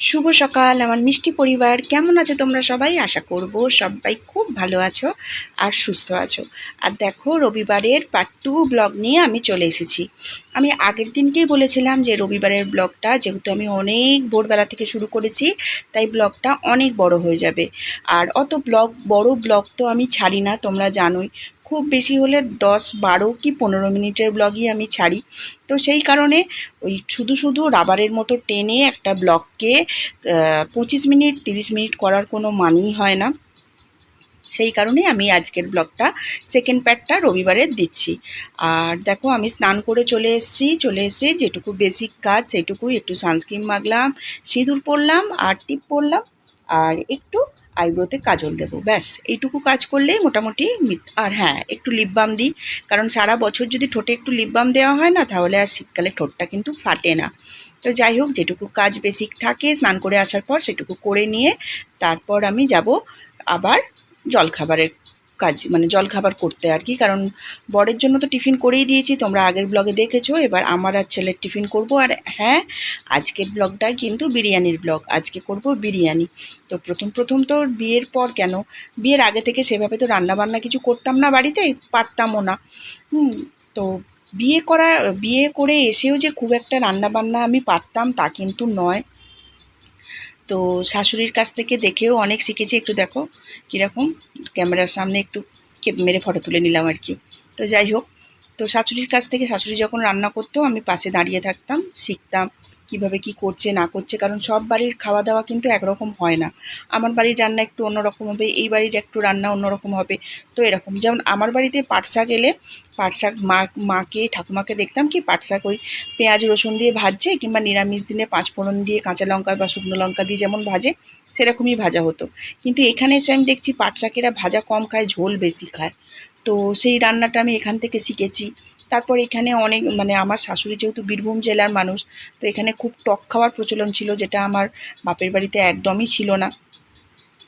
শুভ সকাল, আমার মিষ্টি পরিবার। কেমন আছো তোমরা সবাই? আশা করব সবাই খুব ভালো আছো আর সুস্থ আছো। আর দেখো, রবিবারের পার্ট টু ব্লগ নিয়ে আমি চলে এসেছি। আমি আগের দিনকেই বলেছিলাম যে রবিবারের ব্লগটা যেহেতু আমি অনেক ভোরবেলা থেকে শুরু করেছি, তাই ব্লগটা অনেক বড় হয়ে যাবে। আর অত ব্লগ বড় ব্লগ তো আমি ছাড়ি না, তোমরা জানোই। খুব বেশি হলে দশ বারো কি পনেরো মিনিটের ব্লগই আমি ছাড়ি। তো সেই কারণে ওই শুধু শুধু রাবারের মতো টেনে একটা ব্লগকে পঁচিশ মিনিট, তিরিশ মিনিট করার কোনো মানেই হয় না। সেই কারণে আমি আজকের ব্লগটা সেকেন্ড প্যাডটা রবিবারে দিচ্ছি। আর দেখো আমি স্নান করে চলে এসেছি, চলে এসে যেটুকু বেসিক কাজ সেইটুকুই, একটু সানস্ক্রিন মাখলাম, সিঁদুর পরলাম, আর টিপ পরলাম, আর একটু আইব্রোতে কাজল দেব, ব্যাস। এইটুকু কাজ করলেই মোটামুটি আর হ্যাঁ একটু লিপ বাম দিই, কারণ সারা বছর যদি ঠোঁটে একটু লিপ বাম দেওয়া হয় না, তাহলে আর শীতকালে ঠোঁটটা কিন্তু ফাটে না। তো যাই হোক, যেটুকু কাজ বেসিক থাকে, স্নান করে আসার পর সেটুকু করে নিয়ে তারপর আমি যাব আবার জলখাবারের কাজ মানে জলখাবার করতে আর কি। কারণ বরের জন্য তো টিফিন করেই দিয়েছি, তোমরা আগের ব্লগে দেখেছ। এবার আমার আর ছেলের টিফিন করব। আর হ্যাঁ আজকের ব্লগটা কিন্তু বিরিয়ানির ব্লগ। আজকে করব বিরিয়ানি। তো প্রথম প্রথম তো বিয়ের পর কেন? বিয়ের আগে থেকে সেভাবে তো রান্না বান্না কিছু করতাম না বাড়িতে, পারতামও না। হুম, তো বিয়ে করা, বিয়ে করে এসেও যে খুব একটা রান্না বান্না আমি পারতাম তা কিন্তু নয়। তো শাশুড়ির কাছ থেকে দেখেও অনেক শিখেছি। একটু দেখো কীরকম। ক্যামেরার সামনে একটু মেরে ফটো তুলে নিলাম আর কি। তো যাই হোক, তো শাশুড়ির কাছ থেকে শাশুড়ি যখন রান্না করতো, আমি পাশে দাঁড়িয়ে থাকতাম, শিখতাম। কীভাবে কি করছে, না করছে, কারণ সব বাড়ির খাওয়া দাওয়া কিন্তু একরকম হয় না। আমার বাড়ির রান্না একটু অন্যরকম হবে, এই বাড়ির একটু রান্না অন্যরকম হবে, তো এরকম। যেমন আমার বাড়িতে পাট শাক এলে, পাট শাক মা, মাকে, ঠাকুমাকে দেখতাম কি পাট শাক ওই পেঁয়াজ, রসুন দিয়ে ভাজছে কিংবা নিরামিষ দিনে পাঁচ ফোড়ন দিয়ে কাঁচা লঙ্কা বা শুকনো লঙ্কা দিয়ে যেমন ভাজে, সেরকমই ভাজা হতো। কিন্তু এখানে এসে আমি দেখছি পাট শাকেরা ভাজা কম খায়, ঝোল বেশি খায়। তো সেই রান্নাটা আমি এখান থেকে শিখেছি। তারপর এখানে অনেক মানে আমার শাশুড়ি যেহেতু বীরভূম জেলার মানুষ, তো এখানে খুব টক খাওয়ার প্রচলন ছিল যেটা আমার বাপের বাড়িতে একদমই ছিল না।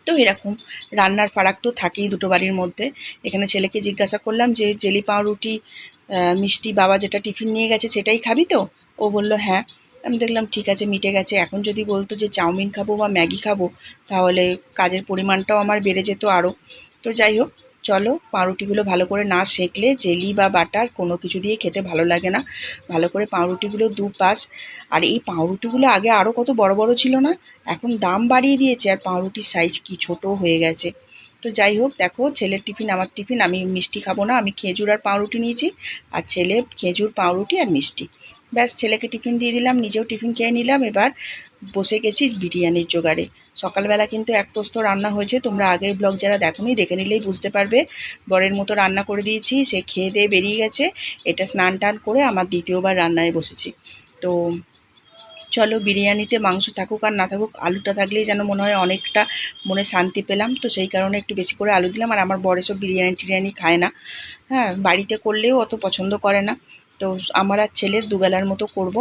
তো এরকম রান্নার ফারাক তো থাকেই দুটো বাড়ির মধ্যে। এখানে ছেলেকে জিজ্ঞাসা করলাম যে, জেলি পাউরুটি মিষ্টি বাবা যেটা টিফিন নিয়ে গেছে সেটাই খাবি তো? ও বলল হ্যাঁ। আমি দেখলাম, ঠিক আছে, মিটে গেছে। এখন যদি বলতো যে চাউমিন খাব বা ম্যাগি খাব, তাহলে কাজের পরিমাণটাও আমার বেড়ে যেত আরও তো যাই হোক চলো পাউরুটিগুলো ভালো করে না সেঁকলে জেলি বা বাটার কোনো কিছু দিয়ে খেতে ভালো লাগে না। ভালো করে পাউরুটিগুলো দু পাশ আর এই পাউরুটিগুলো আগে আরও কত বড় বড় ছিল না? এখন দাম বাড়িয়ে দিয়েছে আর পাউরুটির সাইজ কি ছোট হয়ে গেছে। তো যাই হোক, দেখো ছেলের টিফিন, আমার টিফিন, আমি মিষ্টি খাব না, আমি খেজুর আর পাউরুটি নিয়েছি। আর ছেলে খেজুর, পাউরুটি আর মিষ্টি। ব্যাস, ছেলেকে টিফিন দিয়ে দিলাম, নিজেও টিফিন খেয়ে নিলাম। এবার বসে গেছি বিরিয়ানির জোগাড়ে। সকালবেলা কিন্তু এক পোস্ত রান্না হয়েছে, তোমরা আগের ব্লগ যারা দেখোনি দেখে নিলেই বুঝতে পারবে। বরের মতো রান্না করে দিয়েছি, সে খেয়ে দিয়ে বেরিয়ে গেছে। এটা স্নান টান করে আমার দ্বিতীয়বার রান্নায় বসেছি। তো চলো বিরিয়ানিতে মাংস থাকুক আর না থাকুক, আলুটা থাকলেই যেন মনে হয় অনেকটা মনে শান্তি পেলাম। তো সেই কারণে একটু বেশি করে আলু দিলাম, আর আমার বর সব বিরিয়ানি টিরিয়ানি খায় না। হ্যাঁ বাড়িতে করলেও অত পছন্দ করে না। তো আমার আর ছেলের দুবেলার মতো করব।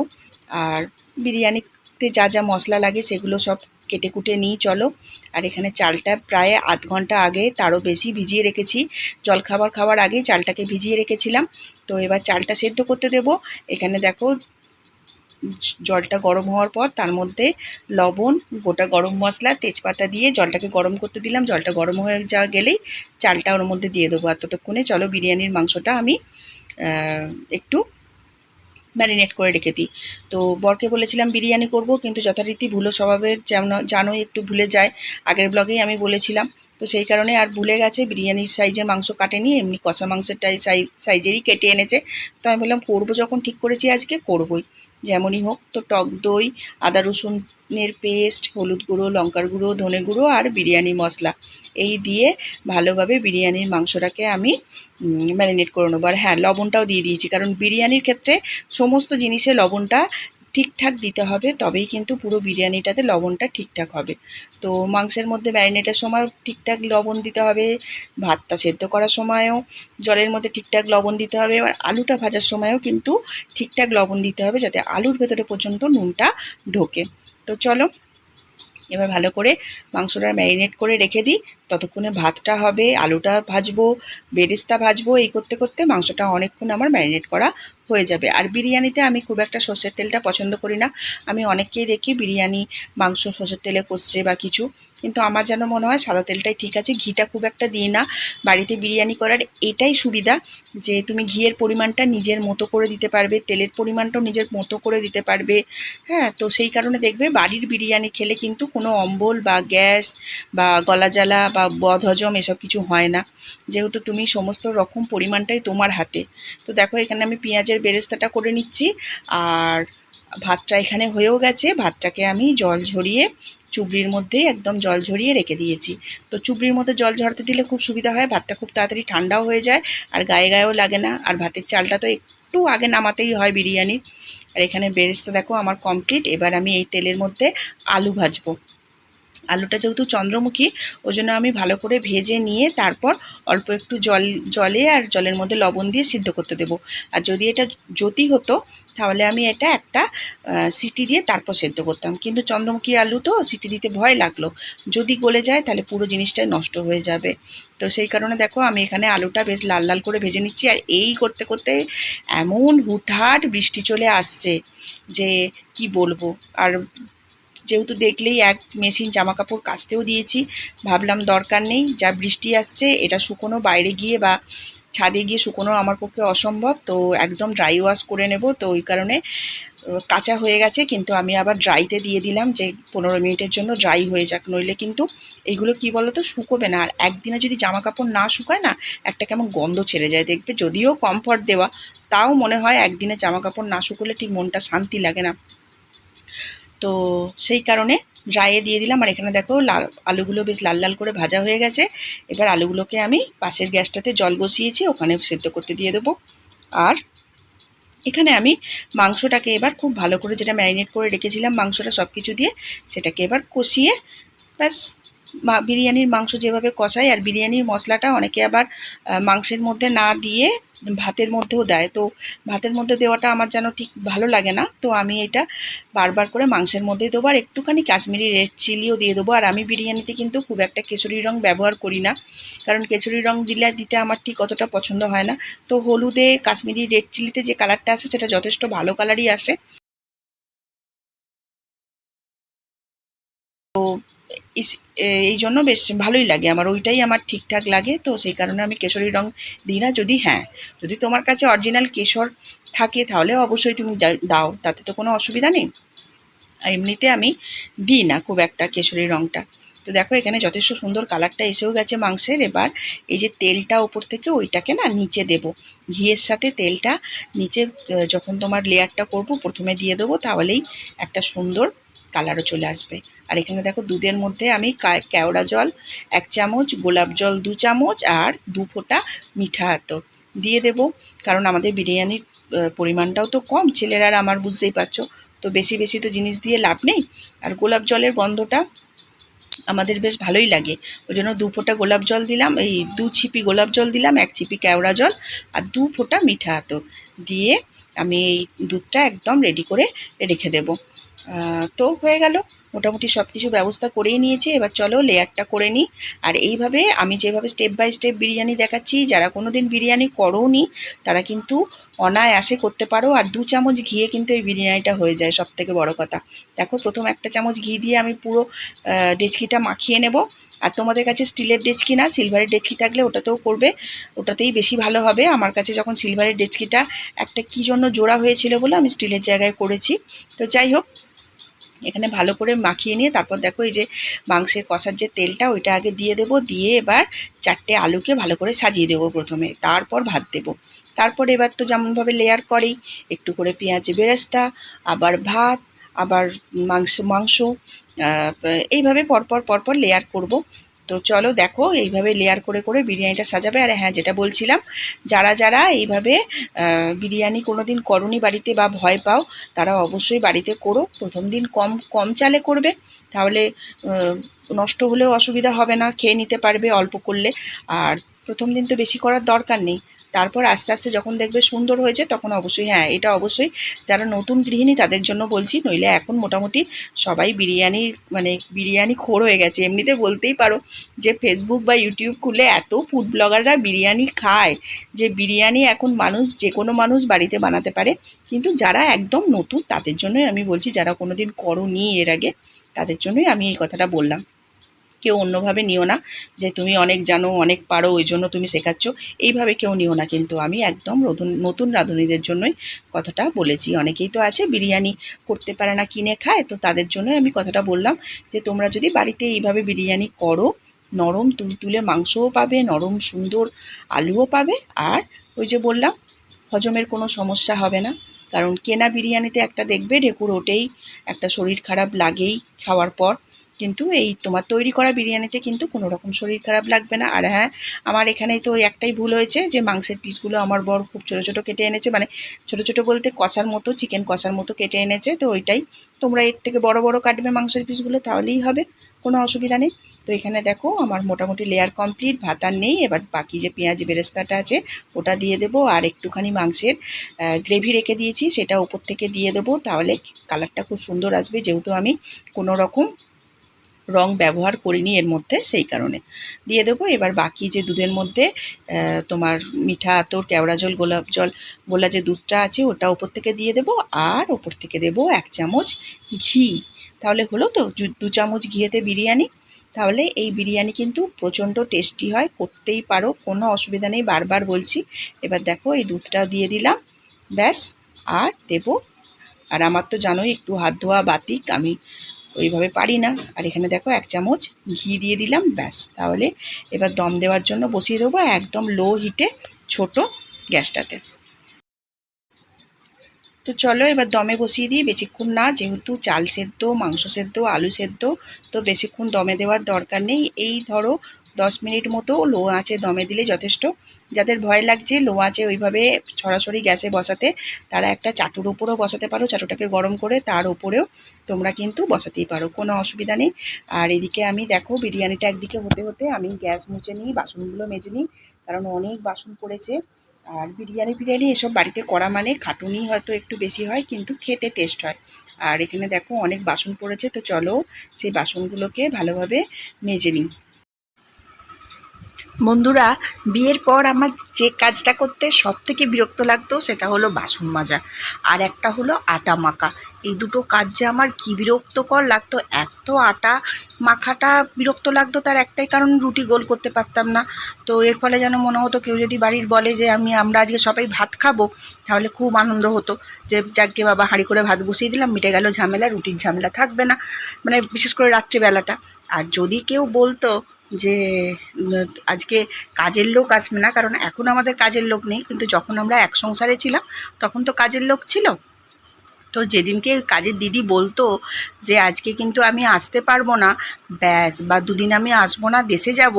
আর বিরিয়ানিতে যা যা মশলা লাগে সেগুলো সব কেটে কুটে নিই, চলো। আর এখানে চালটা প্রায় আধ ঘণ্টা আগে তারও বেশি ভিজিয়ে রেখেছি। জলখাবার খাওয়ার আগেই চালটাকে ভিজিয়ে রেখেছিলাম। তো এবার চালটা সেদ্ধ করতে দেব। এখানে দেখো, জলটা গরম হওয়ার পর তার মধ্যে লবণ, গোটা গরম মশলা, তেজপাতা দিয়ে জলটাকে গরম করতে দিলাম। জলটা গরম হয়ে যাওয়া গেলেই চালটা ওর মধ্যে দিয়ে দেবো। আর ততক্ষণে চলো বিরিয়ানির মাংসটা আমি একটু ম্যারিনেট করে রেখে দিই। তো বরকে বলেছিলাম বিরিয়ানি করব, কিন্তু যথারীতি ভুলো স্বভাবের যেমন জানোই একটু ভুলে যায়। আগের ব্লগেই আমি বলেছিলাম। তো সেই কারণে আর ভুলে গেছে, বিরিয়ানির সাইজে মাংস কাটেনি, এমনি কষা সাই, সাইজেরই কেটে এনেছে। তো আমি বললাম, করব যখন ঠিক করেছি আজকে, করবই। যেমনই হোক, তো টক দই, আদা রসুনের পেস্ট, হলুদ গুঁড়ো, লঙ্কার গুঁড়ো, ধনে গুঁড়ো আর বিরিয়ানি মশলা। এই দিয়ে ভালোভাবে বিরিয়ানির মাংসটাকে আমি ম্যারিনেট করে নেব। আর হ্যাঁ লবণটাও দিয়ে দিয়েছি, কারণ বিরিয়ানির ক্ষেত্রে সমস্ত জিনিসে লবণটা ঠিকঠাক দিতে হবে, তবেই কিন্তু পুরো বিরিয়ানিটাতে লবণটা ঠিকঠাক হবে। তো মাংসের মধ্যে ম্যারিনেটের সময় ঠিকঠাক লবণ দিতে হবে, ভাতটা সেদ্ধ করার সময়ও জলের মধ্যে ঠিকঠাক লবণ দিতে হবে, আর আলুটা ভাজার সময়ও কিন্তু ঠিকঠাক লবণ দিতে হবে, যাতে আলুর ভেতরে পর্যন্ত নুনটা ঢোকে। তো চলো এবার ভালো করে মাংসটা ম্যারিনেট করে রেখে দিই। ততক্ষণে ভাতটা হবে, আলুটা ভাজবো, বেরেস্তা ভাজবো, এই করতে করতে মাংসটা অনেকক্ষণ আমার ম্যারিনেট করা হয়ে যাবে। আর বিরিয়ানিতে আমি খুব একটা সর্ষের তেলটা পছন্দ করি না। আমি অনেককেই দেখি বিরিয়ানি, মাংস, সর্ষের তেলে কষছে বা কিছু। কিন্তু আমার যেন মনে হয় সাদা তেলটাই ঠিক আছে, ঘিটা খুব একটা দিই না। বাড়িতে বিরিয়ানি করার এটাই সুবিধা যে তুমি ঘিয়ের পরিমাণটা নিজের মতো করে দিতে পারবে, তেলের পরিমাণটাও নিজের মতো করে দিতে পারবে। হ্যাঁ তো সেই কারণে দেখবে বাড়ির বিরিয়ানি খেলে কিন্তু কোনো অম্বল বা গ্যাস বা গলা জ্বালা বা বদহজম এসব কিছু হয় না। যেহেতু তুমি সমস্ত রকম পরিমাণটাই তোমার হাতে। তো দেখো, এখানে আমি পেঁয়াজের বেরেস্তাটা করে নিচ্ছি। আর ভাতটা এখানে হয়েও গেছে। ভাতটাকে আমি জল ঝরিয়ে চুবড়ির মধ্যেই একদম জল ঝরিয়ে রেখে দিয়েছি। তো চুবড়ির মধ্যে জল ঝরতে দিলে খুব সুবিধা হয়। ভাতটা খুব তাড়াতাড়ি ঠান্ডাও হয়ে যায় আর গায়ে গায়েও লাগে না। আর ভাতের চালটা তো একটু আগে নামাতেই হয় বিরিয়ানির। আর এখানে বেরেস্তা দেখো আমার কমপ্লিট এবার আমি এই তেলের মধ্যে আলু ভাজবো। আলুটা যেহেতু চন্দ্রমুখী ওই জন্য আমি ভালো করে ভেজে নিয়ে তারপর অল্প একটু জল, জলে আর জলের মধ্যে লবণ দিয়ে সিদ্ধ করতে দেবো। আর যদি এটা জ্যোতি হতো, তাহলে আমি এটা একটা সিটি দিয়ে তারপর সেদ্ধ করতাম। কিন্তু চন্দ্রমুখী আলু তো সিটি দিতে ভয় লাগল। যদি গলে যায়, তাহলে পুরো জিনিসটাই নষ্ট হয়ে যাবে। তো সেই কারণে দেখো, আমি এখানে আলুটা বেশ লাল লাল করে ভেজে নিচ্ছি। আর এই করতে করতে এমন হুটহাট বৃষ্টি চলে আসছে যে কি বলব? আর যেহেতু দেখলেই এক মেশিন জামা কাপড় কাচতেও দিয়েছি, ভাবলাম দরকার নেই, যা বৃষ্টি আসছে, এটা শুকোনো বাইরে গিয়ে বা ছাদে গিয়ে শুকোনো আমার পক্ষে অসম্ভব, তো একদম ড্রাই ওয়াশ করে নেব, তো ওই কারণে কাঁচা হয়ে গেছে, কিন্তু আমি আবার ড্রাইতে দিয়ে দিলাম যে পনেরো মিনিটের জন্য ড্রাই হয়ে যাক, নইলে কিন্তু এইগুলো কি বলো তো শুকোবে না, আর একদিনে যদি জামা কাপড় না শুকায় না, একটা কেমন গন্ধ ছেড়ে যায় দেখবে, যদিও কমফর্ট দেওয়া, তাও মনে হয় একদিনে জামা কাপড় না শুকোলে ঠিক মনটা শান্তি লাগে না। তো সেই কারণে ড্রাইয়ে দিয়ে দিলাম। আর এখানে দেখো লাল, আলুগুলো বেশ লাল লাল করে ভাজা হয়ে গেছে। এবার আলুগুলোকে আমি পাশের গ্যাসটাতে জল বসিয়েছি, ওখানে সেদ্ধ করতে দিয়ে দেবো। আর এখানে আমি মাংসটাকে এবার খুব ভালো করে যেটা ম্যারিনেট করে রেখেছিলাম মাংসটা সব কিছু দিয়ে, সেটাকে এবার কষিয়ে ব্যাস বিরিয়ানির মাংস যেভাবে কষাই। আর বিরিয়ানির মশলাটা অনেকে আবার মাংসের মধ্যে না দিয়ে ভাতের মধ্যেও দেয়। তো ভাতের মধ্যে দেওয়াটা আমার যেন ঠিক ভালো লাগে না। তো আমি এটা বারবার করে মাংসের মধ্যে দেবো আর একটুখানি কাশ্মীরি রেড চিলিও দিয়ে দেবো। আর আমি বিরিয়ানিতে কিন্তু খুব একটা কেশরি রং ব্যবহার করি না। কারণ কেশরি রং দিলে দিতে আমার ঠিক অতটা পছন্দ হয় না। তো হলুদে কাশ্মীরি রেড চিলিতে যে কালারটা আসে সেটা যথেষ্ট ভালো কালারই আসে। তো এই জন্য বেশ ভালোই লাগে। আমার ওইটাই আমার ঠিকঠাক লাগে। তো সেই কারণে আমি কেশরী রং দিই না। যদি হ্যাঁ যদি তোমার কাছে অরিজিনাল কেশর থাকে, তাহলে অবশ্যই তুমি দাও। তাতে তো কোনো অসুবিধা নেই। আর এমনিতে আমি দিই না খুব একটা কেশরী রংটা। তো দেখো, এখানে যথেষ্ট সুন্দর কালারটা এসেও গেছে মাংসের। এবার এই যে তেলটা ওপর থেকে ওইটাকে না নিচে দেব। ঘিয়ের সাথে তেলটা নিচে যখন তোমার লেয়ারটা করব, প্রথমে দিয়ে দেবো, তাহলেই একটা সুন্দর কালারও চলে আসবে। আর এখানে দেখো দুধের মধ্যে আমি কেওড়া জল, এক চামচ, গোলাপ জল দু চামচ আর দু ফোঁটা মিঠা আতর দিয়ে দেব। কারণ আমাদের বিরিয়ানির পরিমাণটাও তো কম, ছেলেরা আর আমার বুঝতেই পারছ। তো বেশি বেশি তো জিনিস দিয়ে লাভ নেই। আর গোলাপ জলের গন্ধটা আমাদের বেশ ভালোই লাগে। ওই জন্য দু ফোঁটা গোলাপ জল দিলাম, এই দু ছিপি গোলাপ জল দিলাম, এক ছিপি কেওড়া জল আর দু ফোঁটা মিঠা আতর দিয়ে আমি এই দুধটা একদম রেডি করে রেখে দেব। তো হয়ে গেল। মোটামুটি সব কিছু ব্যবস্থা করেই নিয়েছি, এবার চলো লেয়ারটা করে নিই। আর এইভাবে আমি যেভাবে স্টেপ বাই স্টেপ বিরিয়ানি দেখাচ্ছি, যারা কোনো দিন বিরিয়ানি করোনি, তারা কিন্তু অনায়াসে করতে পারো। আর দু চামচ ঘিয়ে কিন্তু এই বিরিয়ানিটা হয়ে যায় সব থেকে বড়ো কথা। দেখো, প্রথম একটা চামচ ঘি দিয়ে আমি পুরো ডেচকিটা মাখিয়ে নেব। আর তোমাদের কাছে স্টিলের ডেচকি না, সিলভারের ডেচকি থাকলে ওটাতেও করবে। ওটাতেই বেশি ভালো হবে। আমার কাছে যখন সিলভারের ডেচকিটা একটা কী জন্য জোড়া হয়েছিল বলে আমি স্টিলের জায়গায় করেছি। তো যাই হোক এখানে ভালো করে মাখিয়ে নিয়ে তারপর দেখো এই যে মাংসের কষার যে তেলটা ওইটা আগে দিয়ে দেব, দিয়ে এবার চারটে আলুকে ভালো করে সাজিয়ে দেব প্রথমে, তারপর ভাত দেব। তারপর এবার তো যেমনভাবে লেয়ার করেই একটু করে পেঁয়াজ বেরেস্তা, আবার ভাত, আবার মাংস মাংস এইভাবে পরপর পরপর লেয়ার করব। তো চলো দেখো, এইভাবে লেয়ার করে করে বিরিয়ানিটা সাজাবে। আর হ্যাঁ যেটা বলছিলাম, যারা যারা এইভাবে বিরিয়ানি কোনো দিন করনি বাড়িতে বা ভয় পাও, তারা অবশ্যই বাড়িতে করো। প্রথম দিন কম কম চালে করবে, তাহলে নষ্ট হলেও অসুবিধা হবে না, খেয়ে নিতে পারবে অল্প করলে। আর প্রথম দিন তো বেশি করার দরকার নেই। তারপর আস্তে আস্তে যখন দেখবে সুন্দর হয়েছে, তখন অবশ্যই হ্যাঁ এটা অবশ্যই যারা নতুন গৃহিণী তাদের জন্য বলছি, নইলে এখন মোটামুটি সবাই বিরিয়ানি মানে বিরিয়ানি খোর হয়ে গেছে। এমনিতে বলতেই পারো যে ফেসবুক বা ইউটিউব খুলে এত ফুড ব্লগাররা বিরিয়ানি খায় যে বিরিয়ানি এখন মানুষ যে কোনো মানুষ বাড়িতে বানাতে পারে। কিন্তু যারা একদম নতুন, তাদের জন্যই আমি বলছি, যারা কোনো দিন করনি এর আগে, তাদের জন্যই আমি এই কথাটা বললাম। কেউ অন্যভাবে নিও না, যে তুমি অনেক জানো, অনেক পারো, ওই জন্য তুমি শেখাচ্ছ। এইভাবে কেউ নিও না, কিন্তু আমি একদম নতুন নতুন রাঁধুনিদের জন্যই কথাটা বলেছি। অনেকেই তো আছে বিরিয়ানি করতে পারে না, কিনে খায়, তো তাদের জন্যই আমি কথাটা বললাম যে, তোমরা যদি বাড়িতে এইভাবে বিরিয়ানি করো, নরম তুলতুলে মাংসও পাবে, নরম সুন্দর আলুও পাবে, আর ওই যে বললাম, হজমের কোনো সমস্যা হবে না। কারণ কেনা বিরিয়ানিতে একটা দেখবে, ঢেকুর ওঠেই, একটা শরীর খারাপ লাগেই খাওয়ার পর। কিন্তু এই তোমার তৈরি করা বিরিয়ানিতে কিন্তু কোনো রকম শরীর খারাপ লাগবে না। আর হ্যাঁ আমার এখানে তো একটাই ভুল হয়েছে যে মাংসের পিসগুলো আমার বর খুব ছোটো ছোটো কেটে এনেছে। মানে ছোটো ছোটো বলতে কষার মতো, চিকেন কষার মতো কেটে এনেছে। তো ওইটাই। তোমরা এর থেকে বড় বড় কাটবে মাংসের পিসগুলো, তাহলেই হবে। কোনো অসুবিধা নেই। তো এখানে দেখো, আমার মোটামুটি লেয়ার কমপ্লিট ভাত আর নেই। এবার বাকি যে পেঁয়াজ বেরেস্তাটা আছে, ওটা দিয়ে দেবো। আর একটুখানি মাংসের গ্রেভি রেখে দিয়েছি। সেটা উপর থেকে দিয়ে দেবো। তাহলে কালারটা খুব সুন্দর আসবে। যেহেতু আমি কোনো রকম রং ব্যবহার করিনি এর মধ্যে সেই কারণে। দিয়ে দেবো, এবার বাকি যে দুধের মধ্যে তোমার মিঠা আতর, কেওড়া জল, গোলাপ জল, গোলা যে দুধটা আছে ওটা ওপর থেকে দিয়ে দেবো, আর ওপর থেকে দেবো এক চামচ ঘি। তাহলে হলো তো, দু- চামচ ঘিয়েতে বিরিয়ানি। তাহলে এই বিরিয়ানি কিন্তু প্রচণ্ড টেস্টি হয়, করতেই পারো, কোনো অসুবিধা নেই, বারবার বলছি। এবার দেখো, এই দুধটা দিয়ে দিলাম, ব্যাস, আর দেবো। আর আমার তো জানোই একটু হাত ধোয়া বাতিক, আমি ওইভাবে পারি না। আর এখানে দেখো এক চামচ ঘি দিয়ে দিলাম, ব্যাস। তাহলে এবার দম দেওয়ার জন্য বসিয়ে দেবো একদম লো হিটে ছোট গ্যাসটাতে। তো চলো এবার দমে বসিয়ে দিই, বেশিক্ষণ না। যেহেতু চাল সেদ্ধ, মাংস সেদ্ধ, আলু সেদ্ধ, তো বেশিক্ষণ দমে দেওয়ার দরকার নেই। এই ধরো দশ মিনিট মতো লো আঁচে দমে দিলে যথেষ্ট। যাদের ভয় লাগছে লো আঁচে ওইভাবে সরাসরি গ্যাসে বসাতে, তারা একটা চাটুর উপরেও বসাতে পারো, চাটুটাকে গরম করে তার উপরেও তোমরা কিন্তু বসাতেই পারো, কোনো অসুবিধা নেই। আর এদিকে আমি দেখো বিরিয়ানিটা একদিকে হতে হতে আমি গ্যাস মুছে নিই, বাসনগুলো মেজে নিই, কারণ অনেক বাসন পড়েছে। আর বিরিয়ানি ফিরিয়ানি এসব বাড়িতে করা মানে খাটুনি হয়তো একটু বেশি হয়, কিন্তু খেতে টেস্ট হয়। আর এখানে দেখো অনেক বাসন পড়েছে, তো চলো সেই বাসনগুলোকে ভালোভাবে মেজে নিই। বন্ধুরা, বিয়ের পর আমার যে কাজটা করতে সব থেকে বিরক্ত লাগতো সেটা হলো বাসন মাজা। আর একটা হলো আটা মাখা। এই দুটো কাজ যে আমার কী বিরক্তকর লাগতো, এত আটা মাখাটা বিরক্ত লাগতো তার একটাই কারণ রুটি গোল করতে পারতাম না। তো এর ফলে যেন মনে হতো কেউ যদি বাড়ির বলে যে আমি, আমরা আজকে সবাই ভাত খাব, তাহলে খুব আনন্দ হতো যে যাকে বাবা হাঁড়ি করে ভাত বসিয়ে দিলাম, মিটে গেল ঝামেলা, রুটির ঝামেলা থাকবে না। মানে বিশেষ করে রাত্রিবেলাটা। আর যদি কেউ বলতো যে আজকে কাজের লোক আসবে না, কারণ এখন আমাদের কাজের লোক নেই, কিন্তু যখন আমরা এক সংসারে ছিলাম, তখন তো কাজের লোক ছিল। তো যেদিনকে কাজের দিদি বলতো যে, আজকে কিন্তু আমি আসতে পারব না। ব্যাস, বা দুদিন আমি আসব না, দেশে যাব,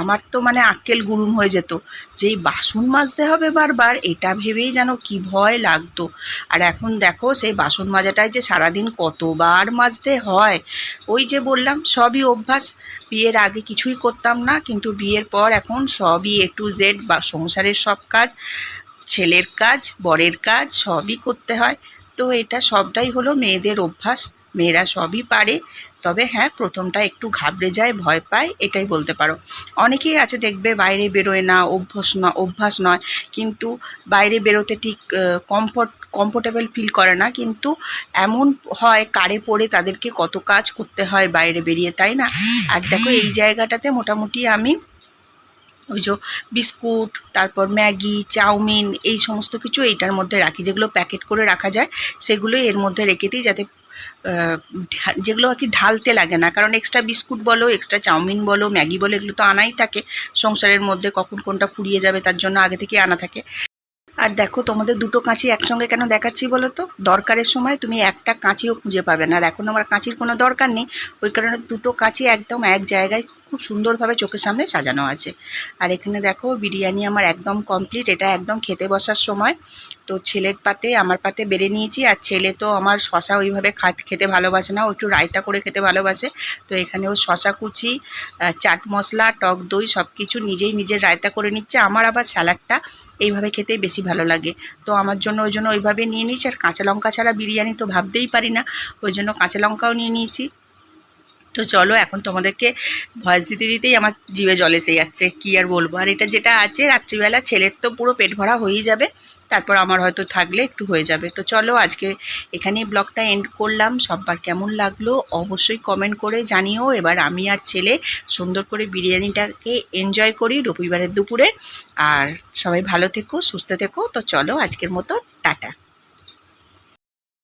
আমার তো মানে আক্কেল গুরুম হয়ে যেত। যেই বাসন মাজতে হবে বারবার, এটা ভেবেই যেন কি ভয় লাগতো। আর এখন দেখো, সেই বাসন মাজাটায় যে সারাদিন কতবার মাজতে হয়, ওই যে বললাম, সবই অভ্যাস। বিয়ের আগে কিছুই করতাম না, কিন্তু বিয়ের পর এখন সবই এ টু জেড বা সংসারের সব কাজ, ছেলের কাজ, বরের কাজ, সবই করতে হয়। তো এটা সবটাই হলো মেয়েদের অভ্যাস। মেয়েরা সবই পারে, তবে হ্যাঁ প্রথমটা একটু ঘাবড়ে যায়, ভয় পায়, এটাই বলতে পারো। অনেকেই আছে দেখবে বাইরে বেরোয় না, অভ্যাস না, অভ্যাস নয়, কিন্তু বাইরে বেরোতে ঠিক কমফর্ট কমফোর্টেবল ফিল করে না। কিন্তু এমন হয়, কারে পড়ে তাদেরকে কত কাজ করতে হয় বাইরে বেরিয়ে, তাই না? আর দেখো এই জায়গাটাতে মোটামুটি আমি ওই যে বিস্কুট, তারপর ম্যাগি, চাউমিন, এই সমস্ত কিছু এইটার মধ্যে রাখি। যেগুলো প্যাকেট করে রাখা যায় সেগুলো এর মধ্যে রেখে দিই যাতে যেগুলো আর কি ঢালতে লাগে না। কারণ এক্সট্রা বিস্কুট বলো এক্সট্রা চাউমিন বলো, ম্যাগি বলো, এগুলো তো আনাই থাকে। সংসারের মধ্যে কখন কোনটা ফুরিয়ে যাবে তার জন্য আগে থেকে আনা থাকে। আর দেখো, তোমাদের দুটো কাঁচি একসঙ্গে কেন দেখাচ্ছি বলো তো? দরকারের সময় তুমি একটা কাঁচিও খুঁজে পাবে না। আর এখন আমার কাঁচির কোনো দরকার নেই। ওই কারণে দুটো কাঁচি একদম এক জায়গায় খুব সুন্দরভাবে চোখের সামনে সাজানো আছে। আর এখানে দেখো, বিরিয়ানি আমার একদম কমপ্লিট এটা একদম খেতে বসার সময়। তো ছেলের পাতে, আমার পাতে বেড়ে নিয়েছি, আর ছেলে তো আমার শশা ওইভাবে খা- খেতে ভালোবাসে না, ও একটু রায়তা করে খেতে ভালোবাসে। তো এখানে ও শশা কুচি চাট মশলা, টক দই সব কিছু নিজেই নিজের রায়তা করে নিচ্ছে। আমার আবার স্যালাডটা এইভাবে খেতেই বেশি ভালো লাগে। তো আমার জন্য ওই জন্য ওইভাবে নিয়ে নিয়েছি, আর কাঁচা লঙ্কা ছাড়া বিরিয়ানি তো ভাবতেই পারি না। ওই জন্য কাঁচা লঙ্কাও নিয়ে নিয়েছি। তো চলো এখন তোমাদেরকে ভয়েস দিতে দিতেই আমার জিভে জল এসে যাচ্ছে, কী আর বলব? আর এটা যেটা আছে রাত্রিবেলা, ছেলের তো পুরো পেট ভরা হয়েই যাবে, তারপর আমার হয়তো থাকলে একটু হয়ে যাবে। তো চলো আজকে এখানেই ব্লগটা এন্ড করলাম। সবার কেমন লাগল অবশ্যই কমেন্ট করে জানিও। এবার আমি আর ছেলে সুন্দর করে বিরিয়ানিটাকে এনজয় করি রবিবারের দুপুরে। আর সবাই ভালো থেকো, সুস্থ থেকো। তো চলো আজকের মতো, টাটা।